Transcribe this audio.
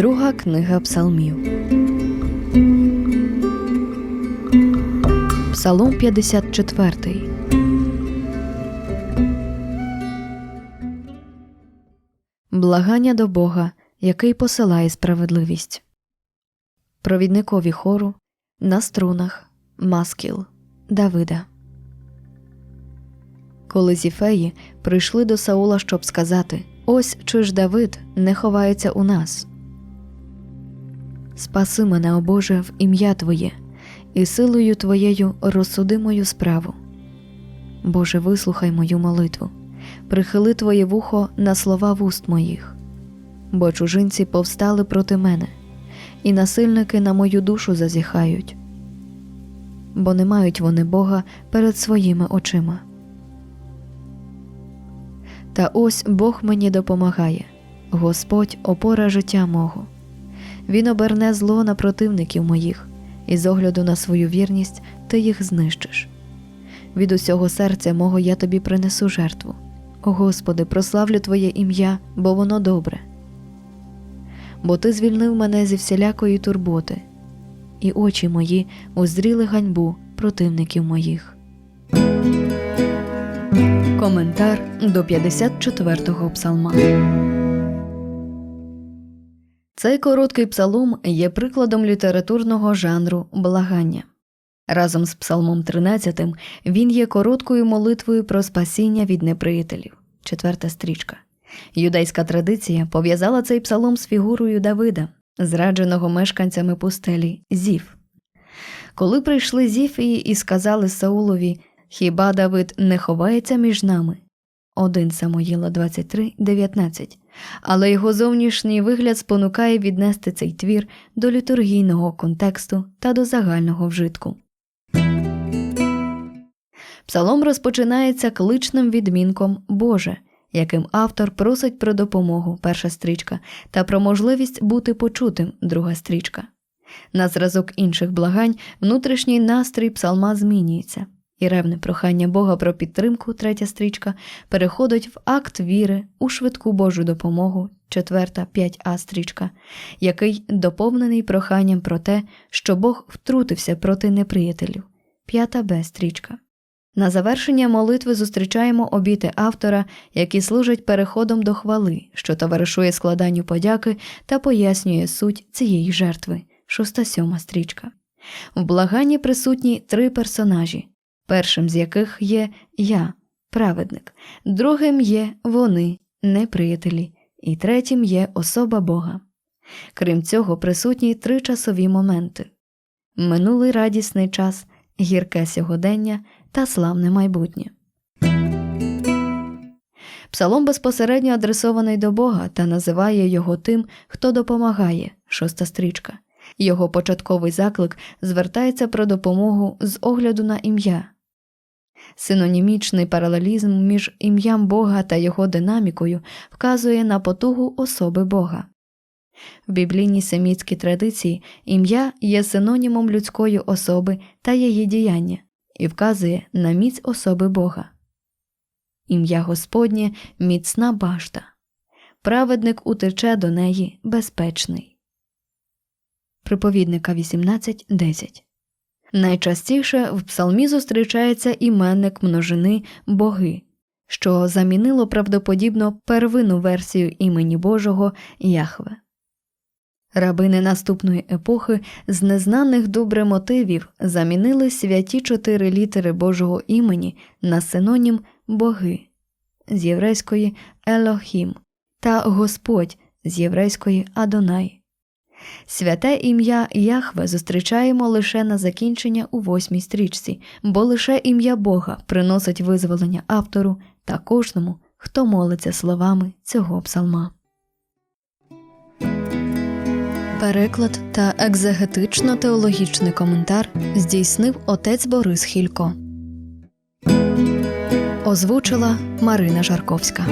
Друга книга Псалмів. Псалом 54. Благання до Бога, який посилає справедливість. Провідникові хору на струнах Маскіл Давида. Коли зіфеї прийшли до Саула, щоб сказати Ось чи ж Давид не ховається у нас. Спаси мене, о Боже, в ім'я Твоє, і силою Твоєю розсуди мою справу. Боже, вислухай мою молитву, прихили Твоє вухо на слова вуст моїх, бо чужинці повстали проти мене, і насильники на мою душу зазіхають, бо не мають вони Бога перед своїми очима. Та ось Бог мені допомагає, Господь опора життя мого. Він оберне зло на противників моїх, і з огляду на свою вірність ти їх знищиш. Від усього серця мого я тобі принесу жертву. О Господи, прославлю Твоє ім'я, бо воно добре. Бо ти звільнив мене зі всілякої турботи, і очі мої узріли ганьбу противників моїх. Коментар до 54-го псалма. Цей короткий псалом є прикладом літературного жанру благання. Разом з псалмом 13 він є короткою молитвою про спасіння від неприятелів. Четверта стрічка. Юдейська традиція пов'язала цей псалом з фігурою Давида, зрадженого мешканцями пустелі Зів. Коли прийшли Зіфії і сказали Саулові Хіба Давид не ховається між нами? 1 Самоїла 23, 19. Але його зовнішній вигляд спонукає віднести цей твір до літургійного контексту та до загального вжитку. Псалом розпочинається кличним відмінком Боже, яким автор просить про допомогу перша стрічка та про можливість бути почутим друга стрічка. На зразок інших благань внутрішній настрій псалма змінюється і ревне прохання Бога про підтримку, третя стрічка, переходить в акт віри у швидку Божу допомогу, четверта 5а стрічка, який доповнений проханням про те, що Бог втрутився проти неприятелів, п'ята Б стрічка. На завершення молитви зустрічаємо обіти автора, які служать переходом до хвали, що товаришує складанню подяки та пояснює суть цієї жертви, шоста сьома стрічка. В благанні присутні три персонажі першим з яких є я, праведник, другим є вони, неприятелі, і третім є особа Бога. Крім цього, присутні три часові моменти минулий радісний час, гірке сьогодення та славне майбутнє. Псалом безпосередньо адресований до Бога та називає його тим, хто допомагає, шоста стрічка. Його початковий заклик звертається про допомогу з огляду на ім'я. Синонімічний паралелізм між ім'ям Бога та його динамікою вказує на потугу особи Бога. В біблійній семітській традиції ім'я є синонімом людської особи та її діяння і вказує на міць особи Бога. Ім'я Господнє міцна башта. Праведник утече до неї безпечний. Приповідника 18.10 Найчастіше в псалмі зустрічається іменник множини боги, що замінило правдоподібно первинну версію імені Божого Яхве. Рабини наступної епохи з незнаних добре мотивів замінили святі чотири літери Божого імені на синонім боги з єврейської Елохім та Господь з єврейської Адонай. Святе ім'я Яхве зустрічаємо лише на закінчення у восьмій стрічці, бо лише ім'я Бога приносить визволення автору та кожному, хто молиться словами цього псалма. Переклад та екзегетично-теологічний коментар здійснив отець Борис Хілько. Озвучила Марина Жарковська.